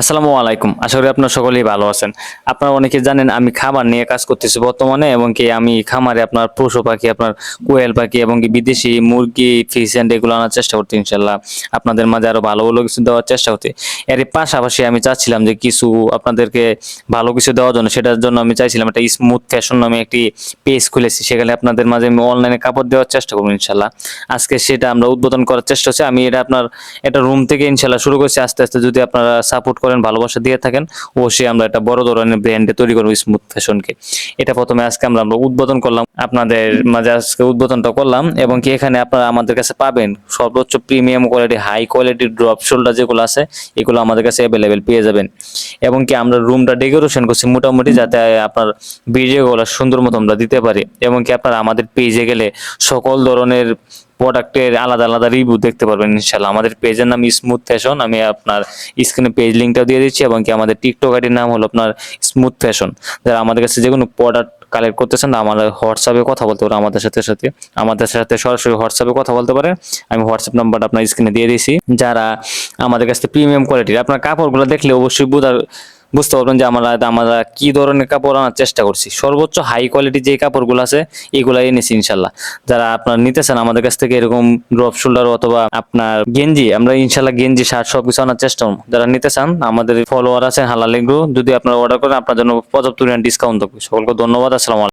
আসসালামু আলাইকুম। আশা করি আপনারা সকলেই ভালো আছেন। আপনারা অনেকে জানেন আমি খাবার নিয়ে কাজ করতেছি বর্তমানে এবং কি আমি খামারে আপনার পশু পাখি, আপনার কোয়েল পাখি এবং কি বিদেশি মুরগি এন্ড এগুলো আনার চেষ্টা করতে ইনশাল্লাহ আপনাদের মাঝে আরও ভালো ভালো কিছু দেওয়ার চেষ্টা করতে। এর পাশাপাশি আমি চাচ্ছিলাম যে কিছু আপনাদেরকে ভালো কিছু দেওয়ার জন্য, সেটার জন্য আমি চাইছিলাম একটা স্মুথ ফ্যাশন নামে একটি পেজ খুলেছি। সেখানে আপনাদের মাঝে আমি অনলাইনে কাপড় দেওয়ার চেষ্টা করব ইনশাল্লাহ আজকে সেটা আমরা উদ্বোধন করার চেষ্টা হচ্ছে আমি এটা আপনার একটা রুম থেকে ইনশাল্লাহ শুরু করছি। আস্তে আস্তে যদি আপনারা সাপোর্ট ভালোবাসা দিয়ে থাকেন, অবশ্যই আমরা একটা বড় ধরনের ব্র্যান্ডে তৈরি করব স্মুথ ফ্যাশনকে এটা প্রথমে আজকে আমরা আমরা উদ্বোধন করলাম। আপনাদের মাঝে আজকে উদ্বোধনটা করলাম এবং কি এখানে আপনারা আমাদের কাছে পাবেন সর্বোচ্চ প্রিমিয়াম কোয়ালিটি হাই কোয়ালিটির ড্রপ শোল্ডার যেগুলো আছে, এগুলো আমাদের কাছে অ্যাভেলেবেল পেয়ে যাবেন। এবং কি আমরা রুমটা ডেকোরেশন করছি মোটামুটি যাতে আপনার ভিডিওগুলো সুন্দর মতো আমরা দিতে পারি। এবং কি আপনারা আমাদের পেজে গেলে সকল ধরনের প্রোডাক্টের আলাদা আলাদা রিভিউ দেখতে পারবেন ইনশাল্লাহ আমাদের পেজের নাম স্মুথ ফ্যাশন আমি আপনার স্ক্রিনে পেজ লিঙ্কটা দিয়ে দিচ্ছি এবং কি আমাদের টিকটক আইডির নাম হলো আপনার স্মুথ ফ্যাশন যারা আমাদের কাছে যে কোনো প্রোডাক্ট কালেক্ট করতেছেন আমাদের হোয়াটসঅ্যাপে কথা বলতে পারেন আমাদের সাথে সাথে, আমাদের সাথে সরাসরি হোয়াটসঅ্যাপে কথা বলতে পারেন আমি হোয়াটসঅ্যাপ নাম্বারটা আপনার স্ক্রিনে দিয়ে দিয়েছি। যারা আমাদের কাছে প্রিমিয়াম কোয়ালিটির আপনার কাপড়গুলো দেখলে অবশ্যই বুঝার বুঝতে পারবেন যে আমরা আমরা কি ধরনের কাপড় আনার চেষ্টা করছি। সর্বোচ্চ হাই কোয়ালিটির যে কাপড়গুলো আছে, এগুলাই এনেছি ইনশাল্লাহ। যারা আপনার নিতে চান, আমাদের কাছ থেকে এরকম ড্রপ শোল্ডার অথবা আপনার গেঞ্জি, আমরা ইনশাল্লাহ গেঞ্জি, শার্ট সব কিছু আনার চেষ্টা করব। যারা নিতে চান, আমাদের ফলোয়ার আছে হালাল এগুলো যদি আপনারা অর্ডার করেন, আপনার জন্য পর্যাপ্ত ডিসকাউন্ট থাকবে। সকলকে ধন্যবাদ, আসসালামু